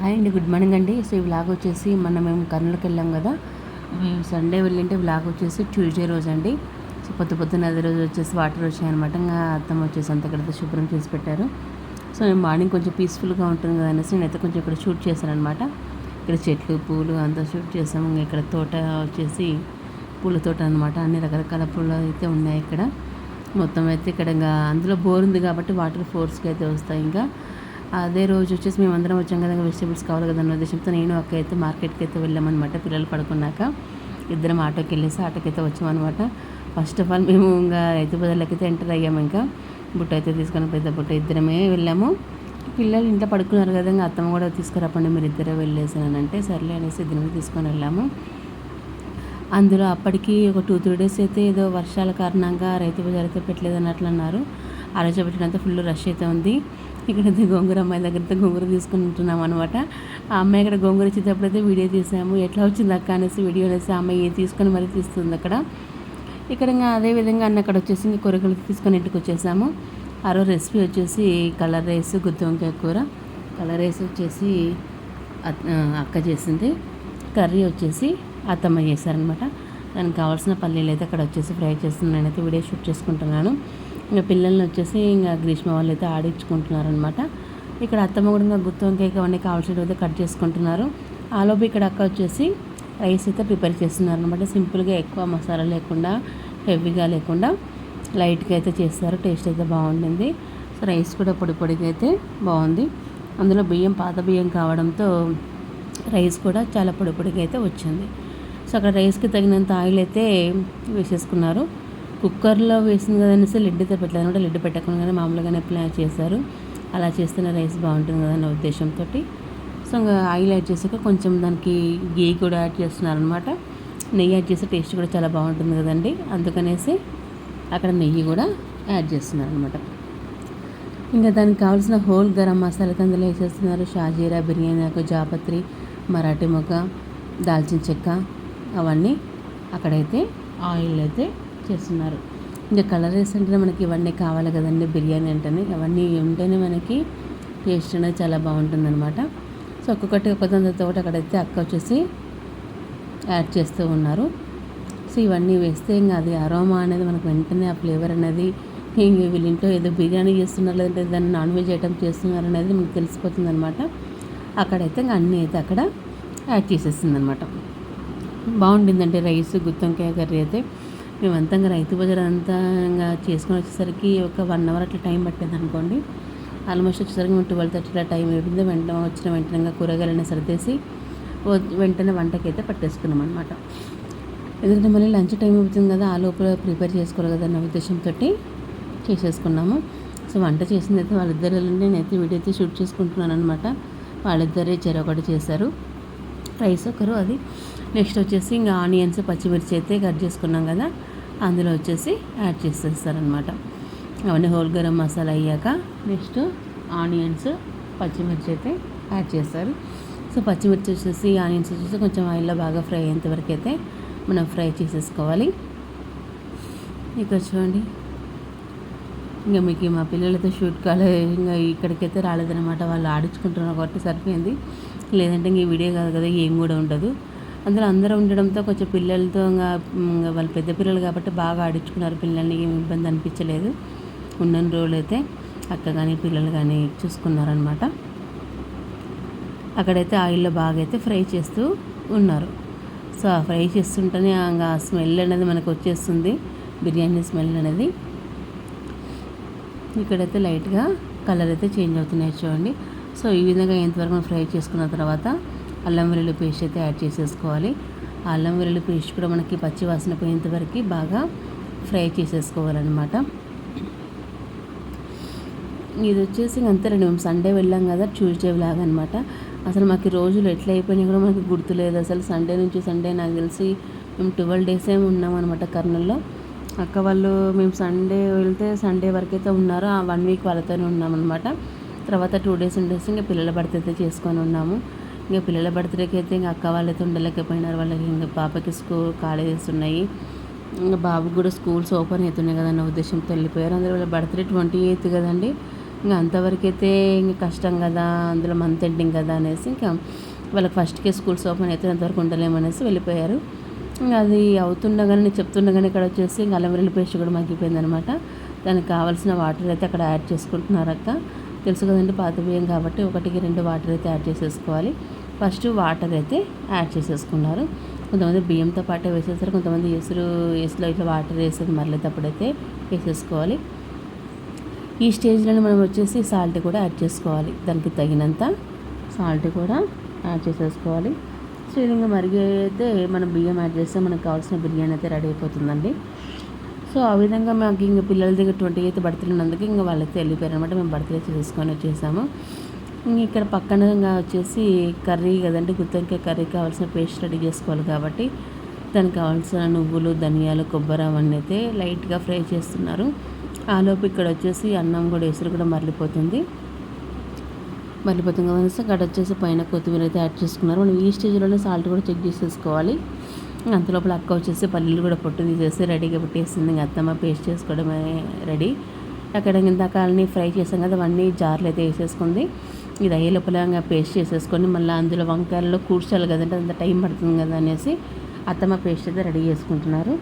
Hi అండి good morning అండి. So ఈ వ్లాగ్ వచ్చేసి మొన్న మేము కర్నూలుకి వెళ్ళాం కదా. సండే వెళ్ళింటే వ్లాగ్ వచ్చేసి ట్యూస్డే రోజు అండి. సో పొద్దు పొద్దున్న అదే రోజు వచ్చేసి వాటర్ వచ్చాయన్నమాట. ఇంకా అర్థం వచ్చేసి అంత ఇక్కడ శుభ్రం చేసి పెట్టారు. సో నేను మార్నింగ్ కొంచెం పీస్ఫుల్గా ఉంటుంది కదా అనేసి నేనైతే కొంచెం ఇక్కడ షూట్ చేశాను అనమాట ఇక్కడ చెట్లు పూలు అంతా షూట్ చేసాము. ఇంకా ఇక్కడ తోట వచ్చేసి పూల తోట అనమాట అన్ని రకరకాల పూలు అయితే ఉన్నాయి ఇక్కడ. మొత్తం అయితే ఇక్కడ ఇంకా అందులో బోర్ ఉంది కాబట్టి వాటర్ ఫోర్స్కి అయితే వస్తాయి ఇంకా. అదే రోజు వచ్చేసి మేము అందరం వచ్చాం కదా వెజిటేబుల్స్ కావాలి కదా అన్న ఉద్దేశంతో నేను అక్క అయితే మార్కెట్కి అయితే వెళ్ళామన్నమాట. పిల్లలు పడుకున్నాక ఇద్దరం ఆటోకి వెళ్ళేసి ఆటోకి అయితే వచ్చామన్నమాట. ఫస్ట్ ఆఫ్ ఆల్ మేము ఇంకా రైతు బజార్లోకి అయితే ఎంటర్ అయ్యాము ఇంకా. బుట్ట అయితే తీసుకొని పెద్ద బుట్ట ఇద్దరమే వెళ్ళాము. పిల్లలు ఇంట్లో పడుకున్నారు కదా ఇంకా అత్తమ్మ కూడా తీసుకురాపండి మీరు ఇద్దరే వెళ్ళేసానంటే సర్లే అనేసి ఇద్దరు తీసుకొని వెళ్ళాము. అందులో అప్పటికి ఒక టూ త్రీ డేస్ అయితే ఏదో వర్షాల కారణంగా రైతు బజార్ అయితే పెట్టలేదు అన్నట్లు అన్నారు. ఆ రోజు పెట్టినంత ఫుల్ రష్ అయితే ఉంది. ఇక్కడైతే గోంగూర అమ్మాయి దగ్గర అయితే గోంగూర తీసుకుంటున్నాం అనమాట ఆ అమ్మాయి ఇక్కడ గోంగూర ఇచ్చేటప్పుడైతే వీడియో తీసాము. ఎట్లా వచ్చింది అక్క అనేసి వీడియో అనేసి ఆ అమ్మాయి తీసుకొని మరీ తీస్తుంది అక్కడ. ఇక్కడ ఇంకా అదే విధంగా అన్న అక్కడ వచ్చేసి కూరగాయలు తీసుకొని ఇంటికి వచ్చేసాము. ఆరో రెసిపీ వచ్చేసి కలర్ రైస్ గుత్తి వంకాయ కూర. కలర్ రైస్ వచ్చేసి అక్క చేసింది. కర్రీ వచ్చేసి అత్తమ్మ చేశారనమాట దానికి కావాల్సిన పల్లీలు అయితే అక్కడ వచ్చేసి ఫ్రై చేస్తున్నాను నేనైతే వీడియో షూట్ చేసుకుంటున్నాను. ఇంకా పిల్లల్ని వచ్చేసి ఇంకా గ్రీష్మ వాళ్ళు అయితే ఆడించుకుంటున్నారు అనమాట ఇక్కడ అత్తమ్మ కూడా ఇంకా గుత్తి వంకాయకి అవన్నీ కావాల్సినవి అయితే కట్ చేసుకుంటున్నారు. ఆలోపు ఇక్కడ అక్క వచ్చేసి రైస్ అయితే ప్రిపేర్ చేస్తున్నారు అనమాట సింపుల్గా ఎక్కువ మసాలా లేకుండా హెవీగా లేకుండా లైట్గా అయితే చేస్తారు. టేస్ట్ అయితే బాగుంటుంది. సో రైస్ కూడా పొడి పొడిగా అయితే బాగుంది. అందులో బియ్యం పాత బియ్యం కావడంతో రైస్ కూడా చాలా పొడి పొడిగా అయితే వచ్చింది. సో అక్కడ రైస్కి తగినంత ఆయిల్ అయితే వేసేసుకున్నారు. కుక్కర్లో వేసింది కదా అనేసి లిడ్ అయితే పెట్టలేదు. అనమాట పెట్టకుండా కానీ మామూలుగానే ప్లాన్ చేశారు. అలా చేస్తున్న రైస్ బాగుంటుంది కదా అన్న ఉద్దేశంతో సో ఇంకా ఆయిల్ యాడ్ చేసాక కొంచెం దానికి గీ కూడా యాడ్ చేస్తున్నారనమాట నెయ్యి యాడ్ చేస్తే టేస్ట్ కూడా చాలా బాగుంటుంది కదండి. అందుకనేసి అక్కడ నెయ్యి కూడా యాడ్ చేస్తున్నారు అనమాట ఇంకా దానికి కావాల్సిన హోల్ గరం మసాలా అందులో వేసేస్తున్నారు. షాజీరా బిర్యానీ ఆకు జాపత్రి మరాఠీ మొగ్గ దాల్చిన చెక్క అవన్నీ అక్కడైతే ఆయిల్ అయితే చేస్తున్నారు. ఇంకా కలర్ వేస్తుంటేనే మనకి ఇవన్నీ కావాలి కదండి బిర్యానీ అంటేనే. అవన్నీ ఉంటేనే మనకి టేస్ట్ అనేది చాలా బాగుంటుందన్నమాట. సో ఒక్కొక్కటి ఒక్కొక్కదానితో ఒకటి అక్కడైతే అక్క వచ్చేసి యాడ్ చేస్తూ ఉన్నారు. సో ఇవన్నీ వేస్తే ఇంకా అది అరోమా అనేది మనకు వెంటనే ఆ ఫ్లేవర్ అనేది ఇంక వీళ్ళ ఏదో బిర్యానీ చేస్తున్నారు లేదంటే దాన్ని నాన్ వెజ్ ఐటమ్ చేస్తున్నారు అనేది మనకు తెలిసిపోతుంది అనమాట అక్కడైతే ఇంకా అన్నీ అయితే అక్కడ యాడ్ చేసేస్తుంది అనమాట బాగుండిందంటే రైస్ గుత్తొంకాయ కర్రీ అయితే. మేమంతా ఇంకా రైతు బజార్ అంతా ఇంకా చేసుకొని వచ్చేసరికి ఒక వన్ అవర్ అట్లా టైం పట్టేది అనుకోండి ఆల్మోస్ట్ వచ్చేసరికి మేము ట్వెల్వ్ థర్టీలో టైం అయిపోయింది. వెంటనే వచ్చిన వెంటనే కూరగాయలన్నీ సర్దేసి వెంటనే వంటకి అయితే పట్టేసుకున్నాం అనమాట ఎందుకంటే మళ్ళీ లంచ్ టైం అవుతుంది కదా ఆ లోపల ప్రిపేర్ చేసుకోవాలి కదా అన్న ఉద్దేశంతో చేసేసుకున్నాము. సో వంట చేసింది అయితే వాళ్ళిద్దరు నేనైతే వీడియో అయితే షూట్ చేసుకుంటున్నాను అనమాట వాళ్ళిద్దరే చెరొకటి చేశారు. రైస్ ఒకరు అది. నెక్స్ట్ వచ్చేసి ఇంకా ఆనియన్స్ పచ్చిమిర్చి అయితే కట్ చేసుకున్నాం కదా. అందులో వచ్చేసి యాడ్ చేసేస్తారనమాట అవన్నీ హోల్ గరం మసాలా అయ్యాక నెక్స్ట్ ఆనియన్స్ పచ్చిమిర్చి అయితే యాడ్ చేస్తారు. సో పచ్చిమిర్చి వచ్చేసి ఆనియన్స్ వచ్చేసి కొంచెం ఆయిల్లో బాగా ఫ్రై అయ్యేంతవరకు అయితే మనం ఫ్రై చేసేసుకోవాలి. ఇక్కడ చూడండి. ఇంకా మీకు మా పిల్లలతో షూట్ కాలే ఇంకా ఇక్కడికైతే రాలేదనమాట వాళ్ళు ఆడించుకుంటున్నారు కాబట్టి సరిపోయింది. లేదంటే ఇంక ఈ వీడియో కాదు కదా ఏం కూడా ఉండదు. అందులో అందరూ ఉండడంతో కొంచెం పిల్లలతో ఇంకా ఇంకా వాళ్ళు పెద్ద పిల్లలు కాబట్టి బాగా ఆడించుకున్నారు. పిల్లల్ని ఏమి ఇబ్బంది అనిపించలేదు. ఉన్న రోజులు అయితే అక్క కానీ పిల్లలు కానీ చూసుకున్నారనమాట అక్కడైతే ఆయిల్లో బాగా అయితే ఫ్రై చేస్తూ ఉన్నారు. సో ఆ ఫ్రై చేస్తుంటేనే ఇంకా ఆ స్మెల్ అనేది మనకు వచ్చేస్తుంది. బిర్యానీ స్మెల్ అనేది. ఇక్కడైతే లైట్గా కలర్ అయితే చేంజ్ అవుతున్నాయి చూడండి. సో ఈ విధంగా ఎంతవరకు ఫ్రై చేసుకున్న తర్వాత అల్లం వెల్లుల్లి పేస్ట్ అయితే యాడ్ చేసేసుకోవాలి. ఆ అల్లం వెల్లుల్లి పేస్ట్ కూడా మనకి పచ్చి వాసన పోయేంత వరకు బాగా ఫ్రై చేసేసుకోవాలన్నమాట. ఇది వచ్చేసి ఇంక అంతే రెండు. మేము సండే వెళ్ళాం కదా ట్యూస్డే లాగా అనమాట అసలు మాకు రోజులు ఎట్లా అయిపోయినాయి కూడా మనకి గుర్తులేదు. అసలు సండే నుంచి సండే నాకు తెలిసి మేము ట్వెల్వ్ డేస్ ఏమి ఉన్నాం అనమాట కర్నూల్లో. అక్క వాళ్ళు మేము సండే వెళ్తే సండే వరకు అయితే ఉన్నారు. ఆ వన్ వీక్ వాళ్ళతోనే ఉన్నాం అనమాట తర్వాత టూ డేస్ ఉండేసి ఇంకా పిల్లల బడితే అయితే చేసుకొని ఉన్నాము. ఇంకా పిల్లల బర్త్డేకి అయితే ఇంకా అక్క వాళ్ళైతే ఉండలేకపోయినారు వాళ్ళకి ఇంకా పాపకి స్కూల్ కాలేజెస్ ఉన్నాయి. ఇంకా బాబుకి కూడా స్కూల్స్ ఓపెన్ అవుతున్నాయి కదా అన్న ఉద్దేశంతో వెళ్ళిపోయారు. అందులో వాళ్ళ బర్త్డే ట్వంటీ ఎయిత్ కదండి. ఇంకా అంతవరకు అయితే ఇంకా కష్టం కదా అందులో మంత్ ఎండింగ్ కదా అనేసి ఇంకా వాళ్ళకి ఫస్ట్కే స్కూల్స్ ఓపెన్ అయితే అంతవరకు ఉండలేమనేసి వెళ్ళిపోయారు. ఇంకా అది అవుతుండగానే నేను చెప్తుండగానే ఇక్కడ వచ్చేసి ఇంకా అల్లం వెల్లుల్లి పేస్ట్ కూడా మగ్గిపోయింది అనమాట దానికి కావాల్సిన వాటర్ అయితే అక్కడ యాడ్ చేసుకుంటున్నారు అక్క. తెలుసు కదండి పాత బియ్యం కాబట్టి ఒకటికి రెండు వాటర్ అయితే యాడ్ చేసేసుకోవాలి. ఫస్ట్ వాటర్ అయితే యాడ్ చేసేసుకున్నారు. కొంతమంది బియ్యంతో పాటే వేసేస్తారు కొంతమంది ఎసురు ఎసులో ఇట్లా వాటర్ వేసేది మరలేటప్పుడైతే వేసేసుకోవాలి. ఈ స్టేజ్లోనే మనం వచ్చేసి సాల్ట్ కూడా యాడ్ చేసుకోవాలి. దానికి తగినంత సాల్ట్ కూడా యాడ్ చేసేసుకోవాలి. సో ఇంకా అయితే మనం బియ్యం యాడ్ చేస్తే మనకు కావాల్సిన బిర్యానీ అయితే రెడీ అయిపోతుందండి. సో ఆ విధంగా మాకు ఇంకా పిల్లల దగ్గర ట్వంటీ ఎయిత్ బర్త్డే ఉన్నందుకు ఇంకా వాళ్ళైతే వెళ్ళిపోయారు అనమాట మేము బర్త్డే చేసుకొని వచ్చేసాము. ఇక్కడ పక్కన వచ్చేసి కర్రీ కదండి గుత్తొంకాయ కర్రీ కావాల్సిన పేస్ట్ రెడీ చేసుకోవాలి కాబట్టి దానికి కావాల్సిన నువ్వులు ధనియాలు కొబ్బరి అవన్నీ అయితే లైట్గా ఫ్రై చేస్తున్నారు. ఆలోపు ఇక్కడ వచ్చేసి అన్నం కూడా ఎసురు కూడా మరలిపోతుంది. మరలిపోతుంది కదా అక్కడ వచ్చేసి పైన కొత్తిమీర అయితే యాడ్ చేసుకున్నారు. మనం ఈ స్టేజ్లోనే సాల్ట్ కూడా చెక్ చేసేసుకోవాలి. అంతలోపల అక్క వచ్చేసి పల్లీలు కూడా పొట్టు తీసేసి రెడీగా పెట్టేసింది. ఇంకా అత్తమ్మ పేస్ట్ చేసుకోవడమే రెడీ. అక్కడ ఇందాక ఫ్రై చేసాం కదా అవన్నీ జార్లు అయితే వేసేసుకుంది. ఇది అయ్యే లోపల పేస్ట్ చేసేసుకొని మళ్ళీ అందులో వంకాయలలో కూర్చోాలి కదంటే అంత టైం పడుతుంది కదా అనేసి అత్తమ్మ పేస్ట్ అయితే రెడీ చేసుకుంటున్నారు.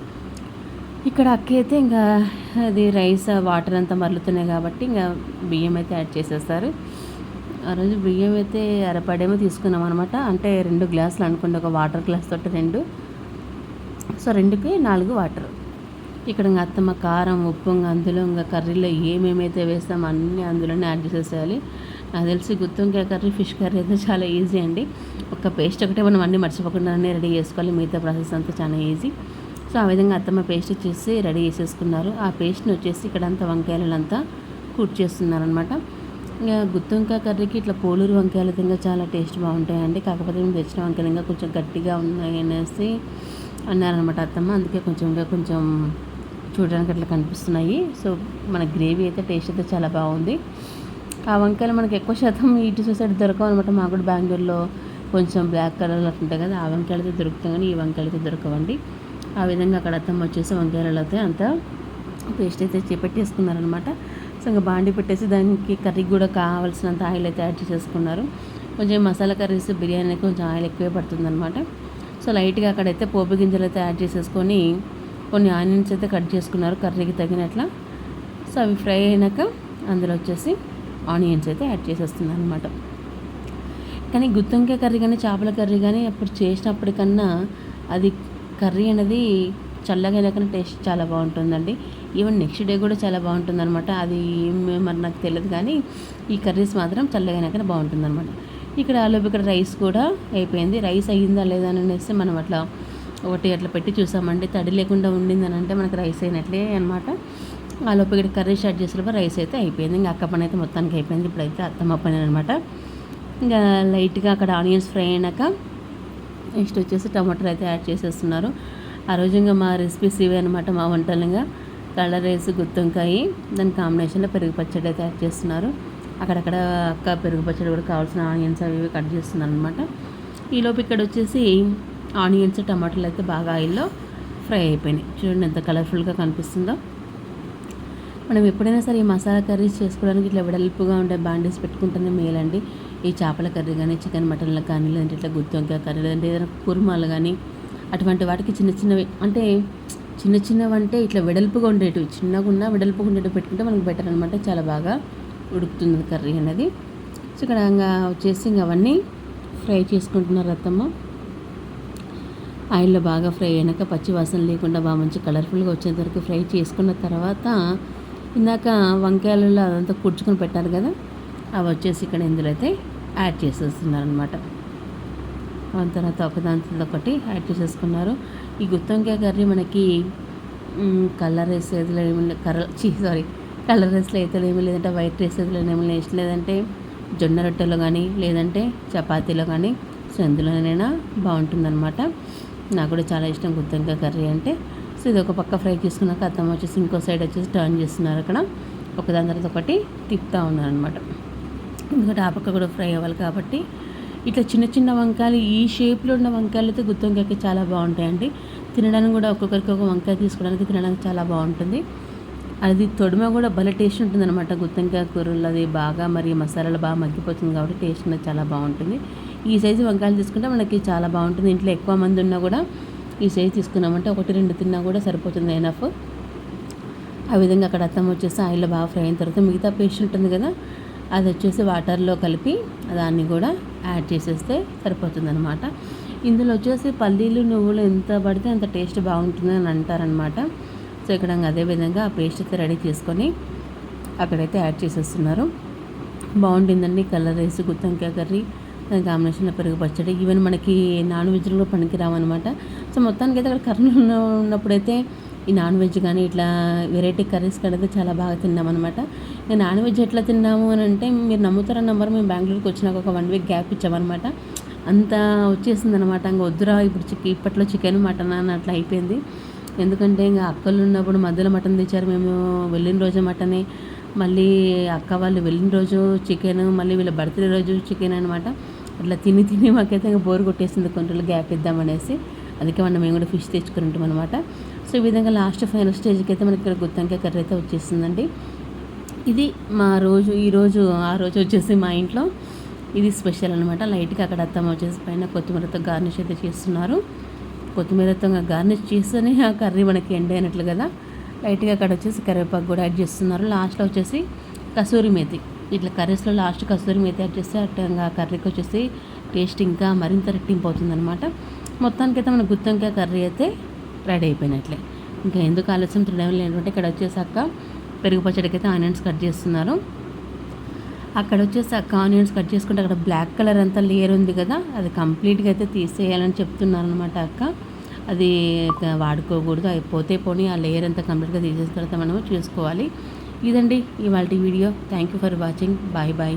ఇక్కడ అక్క అయితే ఇంకా అది రైస్ వాటర్ అంతా మరలుతున్నాయి కాబట్టి ఇంకా బియ్యం అయితే యాడ్ చేసేస్తారు. ఆ రోజు బియ్యం అయితే అరపడేమో తీసుకున్నాం అనమాట అంటే రెండు గ్లాసులు అనుకోండి ఒక వాటర్ గ్లాస్ తోటి రెండు. సో రెండుకి నాలుగు వాటర్. ఇక్కడ ఇంకా అత్తమ్మ కారం ఉప్పు ఇంకా అందులో ఇంకా కర్రీలో ఏమేమైతే వేస్తామో అన్నీ అందులోనే యాడ్ చేసేసేయాలి. నాకు తెలిసి గుత్తొంకాయ కర్రీ ఫిష్ కర్రీ అయితే చాలా ఈజీ అండి. ఒక పేస్ట్ ఒకటే మనం అన్నీ మర్చిపోకుండానే అన్నీ రెడీ చేసుకోవాలి. మిగతా ప్రాసెస్ అంతా చాలా ఈజీ. సో ఆ విధంగా అత్తమ్మ పేస్ట్ చేసి రెడీ చేసేసుకున్నారు. ఆ పేస్ట్ని వచ్చేసి ఇక్కడంతా వంకాయలంతా కుట్ చేస్తున్నారనమాట ఇంకా గుత్తొంకాయ కర్రీకి ఇట్లా పోలూరు వంకాయలు తింగా చాలా టేస్ట్ బాగుంటాయండి. కాకపోతే మేము తెచ్చిన వంకాయలు ఇంకా కొంచెం గట్టిగా ఉన్నాయి అనేసి అన్నారనమాట అత్తమ్మ. అందుకే కొంచెం ఇంకా కొంచెం చూడడానికి అట్లా కనిపిస్తున్నాయి. సో మన గ్రేవీ అయితే టేస్ట్ అయితే చాలా బాగుంది. ఆ వంకాయలు మనకి ఎక్కువ శాతం ఇటు సైడ్ దొరకవు అనమాట. మాకు కూడా బెంగళూరులో కొంచెం బ్లాక్ కలర్ అట్లా ఉంటాయి కదా ఆ వంకాయలు అయితే దొరుకుతాయి కానీ ఈ వంకాయలు అయితే దొరకవండి. ఆ విధంగా అక్కడ అత్తమ్మ వచ్చేసి వంకాయలు అయితే అంతా పేస్ట్ అయితే చేపెట్టేసుకున్నారనమాట. సో ఇంకా బాండి పెట్టేసి దానికి కర్రీకి కూడా కావాల్సినంత ఆయిల్ అయితే యాడ్ చేసేసుకున్నారు. కొంచెం మసాలా కర్రీస్ బిర్యానీ కొంచెం ఆయిల్ ఎక్కువే పడుతుంది అనమాట సో లైట్గా అక్కడైతే పోపు గింజలు అయితే యాడ్ చేసేసుకొని కొన్ని ఆనియన్స్ అయితే కట్ చేసుకున్నారు కర్రీకి తగినట్ల. సో అవి ఫ్రై అయినాక అందులో వచ్చేసి ఆనియన్స్ అయితే యాడ్ చేసేస్తున్నాను అనమాట కానీ గుత్తంకాయ కర్రీ కానీ చేపల కర్రీ కానీ అప్పుడు చేసినప్పటికన్నా అది కర్రీ అనేది చల్లగా టేస్ట్ చాలా బాగుంటుందండి. ఈవెన్ నెక్స్ట్ డే కూడా చాలా బాగుంటుంది అనమాట అది మరి నాకు తెలియదు కానీ ఈ కర్రీస్ మాత్రం చల్లగా బాగుంటుంది అనమాట ఇక్కడ ఆలోపు ఇక్కడ రైస్ కూడా అయిపోయింది. రైస్ అయ్యిందా లేదా అని అనేసి మనం అట్లా ఒకటి అట్లా పెట్టి చూసామండి. తడి లేకుండా ఉండిందని అంటే మనకి రైస్ అయినట్లే అనమాట ఆలోపు ఇక్కడ కర్రీ స్టార్ట్ చేసేటప్పుడు రైస్ అయితే అయిపోయింది. ఇంకా అక్క పని అయితే మొత్తానికి అయిపోయింది. ఇప్పుడైతే అత్తమ్మ పని అనమాట ఇంకా లైట్గా అక్కడ ఆనియన్స్ ఫ్రై అయినాక నెక్స్ట్ వచ్చేసి టమాటాలు అయితే యాడ్ చేసేస్తున్నారు. ఆ రోజు ఇంకా మా రెసిపీస్ ఇవే అనమాట మా వంటలుగా కలర్ రైస్ గుత్తొంకాయ దాని కాంబినేషన్లో పెరుగు పచ్చడి అయితే యాడ్ చేస్తున్నారు. అక్కడక్కడ అక్క పెరుగు పచ్చడి కూడా కావాల్సిన ఆనియన్స్ అవి కట్ చేస్తున్నాను అనమాట ఈలోపు ఇక్కడ వచ్చేసి ఆనియన్స్ టమాటాలు అయితే బాగా ఆయిల్లో ఫ్రై అయిపోయినాయి. చూడండి ఎంత కలర్ఫుల్గా కనిపిస్తుందో. మనం ఎప్పుడైనా సరే ఈ మసాలా కర్రీస్ చేసుకోవడానికి ఇట్లా వెడల్పుగా ఉండే బాండీస్ పెట్టుకుంటేనే మేలండి ఈ చేపల కర్రీ కానీ చికెన్ మటన్లు కానీ లేదంటే ఇట్లా గుత్తొంకాయ కర్రీ లేదంటే ఏదైనా కుర్మాలు కానీ అటువంటి వాటికి చిన్న చిన్నవి అంటే చిన్న చిన్నవి అంటే ఇట్లా వెడల్పుగా ఉండేటివి. చిన్నగా ఉన్న వెడల్పుగా ఉండేటివి పెట్టుకుంటే మనకు బెటర్ అనమాట చాలా బాగా ఉడుకుతుంది కర్రీ అనేది. సో ఇక్కడ వచ్చేసి ఇంక అవన్నీ ఫ్రై చేసుకుంటున్నారు అత్తమ్మ ఆయిల్లో బాగా ఫ్రై అయినాక పచ్చి వాసన లేకుండా బాగా మంచి కలర్ఫుల్గా వచ్చేంత వరకు ఫ్రై చేసుకున్న తర్వాత ఇందాక వంకాయలలో అదంతా కుడుచుకొని పెట్టారు కదా అవి వచ్చేసి ఇక్కడ ఇందులో అయితే యాడ్ చేసేస్తున్నారు అనమాట దాని తర్వాత ఒకదాంతో ఒకటి యాడ్ చేసేసుకున్నారు. ఈ గుత్తొంకాయ కర్రీ మనకి కలర్ వేసేది కర్ర చీ సారీ కలర్ రైస్లో అయితే ఏమి లేదంటే వైట్ రైస్లో ఏదో ఏమి లేదంటే జొన్న రొట్టెలో కానీ లేదంటే చపాతీలో కానీ సో ఎందులోనైనా బాగుంటుందన్నమాట. నాకు కూడా చాలా ఇష్టం గుత్తంకాయ కర్రీ అంటే. సో ఇది ఒక పక్క ఫ్రై చేసుకున్నాక అత్తమ్మ వచ్చేసి ఇంకో సైడ్ వచ్చేసి టర్న్ చేస్తున్నారు అక్కడ. ఒకదాని తర్వాత ఒకటి తిప్పుతూ ఉన్నారనమాట ఎందుకంటే ఆ పక్క కూడా ఫ్రై అవ్వాలి కాబట్టి ఇట్లా చిన్న చిన్న వంకాయలు ఈ షేప్లో ఉన్న వంకాయలు అయితే గుత్తొంకాయకి చాలా బాగుంటాయండి. తినడానికి కూడా ఒక్కొక్కరికి ఒక వంకాయ తీసుకోవడానికి తినడానికి చాలా బాగుంటుంది. అది తొడిమ కూడా భలే టేస్ట్ ఉంటుంది అనమాట గుత్తంకాయ కూరలు అది బాగా మరి మసాలాలు బాగా మగ్గిపోతుంది కాబట్టి టేస్ట్ అనేది చాలా బాగుంటుంది. ఈ సైజు వంకాయలు తీసుకుంటే మనకి చాలా బాగుంటుంది. ఇంట్లో ఎక్కువ మంది ఉన్నా కూడా ఈ సైజు తీసుకున్నామంటే ఒకటి రెండు తిన్నా కూడా సరిపోతుంది ఎనఫ్ ఆ విధంగా అక్కడ అత్తం వచ్చేసి ఆయిల్లో బాగా ఫ్రై అయిన తర్వాత మిగతా పేస్ట్ ఉంటుంది కదా అది వచ్చేసి వాటర్లో కలిపి దాన్ని కూడా యాడ్ చేసేస్తే సరిపోతుంది అనమాట ఇందులో వచ్చేసి పల్లీలు నువ్వులు ఎంత పడితే అంత టేస్ట్ బాగుంటుంది అని అంటారనమాట సో ఇక్కడ అదే విధంగా ఆ పేస్ట్ అయితే రెడీ చేసుకొని అక్కడైతే యాడ్ చేసేస్తున్నారు. బాగుంటుందండి కలర్ రైస్ గుత్తంకాయ కర్రీ. కాంబినేషన్లో పెరుగు పచ్చడి ఈవెన్ మనకి నాన్ వెజ్లో పనికిరావన్నమాట సో మొత్తానికి అయితే అక్కడ కర్నూలు ఉన్నప్పుడైతే ఈ నాన్ వెజ్ కానీ ఇట్లా వెరైటీ కర్రీస్ కడితే చాలా బాగా తిన్నామన్నమాట ఇక నాన్ వెజ్ ఎట్లా తిన్నాము అని అంటే మీరు నమ్ముతారన్న నంబర్ మేము బెంగళూరుకి వచ్చినాక ఒక వన్ వీక్ గ్యాప్ ఇచ్చామన్నమాట. అంత వచ్చేసిందనమాట ఇంకా వద్దురా ఇప్పుడు చికెన్ ఇప్పట్లో చికెన్ మటన్ అని అట్లా అయిపోయింది. ఎందుకంటే ఇంకా అక్కలు ఉన్నప్పుడు మధ్యలో మటన్ తెచ్చారు మేము వెళ్ళిన రోజు మటనే. మళ్ళీ అక్క వాళ్ళు వెళ్ళిన రోజు చికెన్ మళ్ళీ వీళ్ళ బర్త్డే రోజు చికెన్ అనమాట అట్లా తిని తిని మాకైతే బోర్ కొట్టేసింది కొన్ని రోజులు గ్యాప్ ఇద్దామనేసి. అందుకే మనం మేము కూడా ఫిష్ తెచ్చుకుని ఉంటాం అనమాట సో ఈ విధంగా లాస్ట్ ఫైనల్ స్టేజ్కి అయితే మనకి ఇక్కడ గుత్తంకాయ కర్రీ అయితే వచ్చేసిందండి. ఇది మా రోజు ఈరోజు ఆ రోజు వచ్చేసి మా ఇంట్లో. ఇది స్పెషల్ అనమాట లైట్గా అక్కడ అత్తమ్మ వచ్చేసి పైన కొత్తిమీరతో గార్నిష్ అయితే చేస్తున్నారు. కొత్తిమీరతో గార్నిష్ చేస్తేనే ఆ కర్రీ మనకి ఎండ్ అయినట్లు కదా. లైట్గా అక్కడ వచ్చేసి కరివేపాకు కూడా యాడ్ చేస్తున్నారు. లాస్ట్లో వచ్చేసి కసూరి మేతి. ఇట్లా కర్రీస్లో లాస్ట్ కస్తూరి మేతి యాడ్ చేస్తే అట్టంగా కర్రీకి వచ్చేసి టేస్ట్ ఇంకా మరింత రెట్టింపు అవుతుంది అనమాట మొత్తానికైతే మన గుత్తంకాయ కర్రీ అయితే రెడీ అయిపోయినట్లే. ఇంకా ఎందుకు ఆలస్యం తినడం లేదంటే ఇక్కడ వచ్చేసాక పెరుగు పచ్చడికి అయితే ఆనియన్స్ కట్ చేస్తున్నారు. అక్కడ వచ్చేసి అక్క ఆనియన్స్ కట్ చేసుకుంటే అక్కడ బ్లాక్ కలర్ అంతా లేయర్ ఉంది కదా అది కంప్లీట్గా అయితే తీసేయాలని చెప్తున్నారు అనమాట అక్క. అది వాడుకోకూడదు అయిపోతే పోనీ ఆ లేయర్ అంతా కంప్లీట్గా తీసేసిన తర్వాత మనము చూసుకోవాలి. ఇదండి ఇవాళ video. Thank you for watching bye bye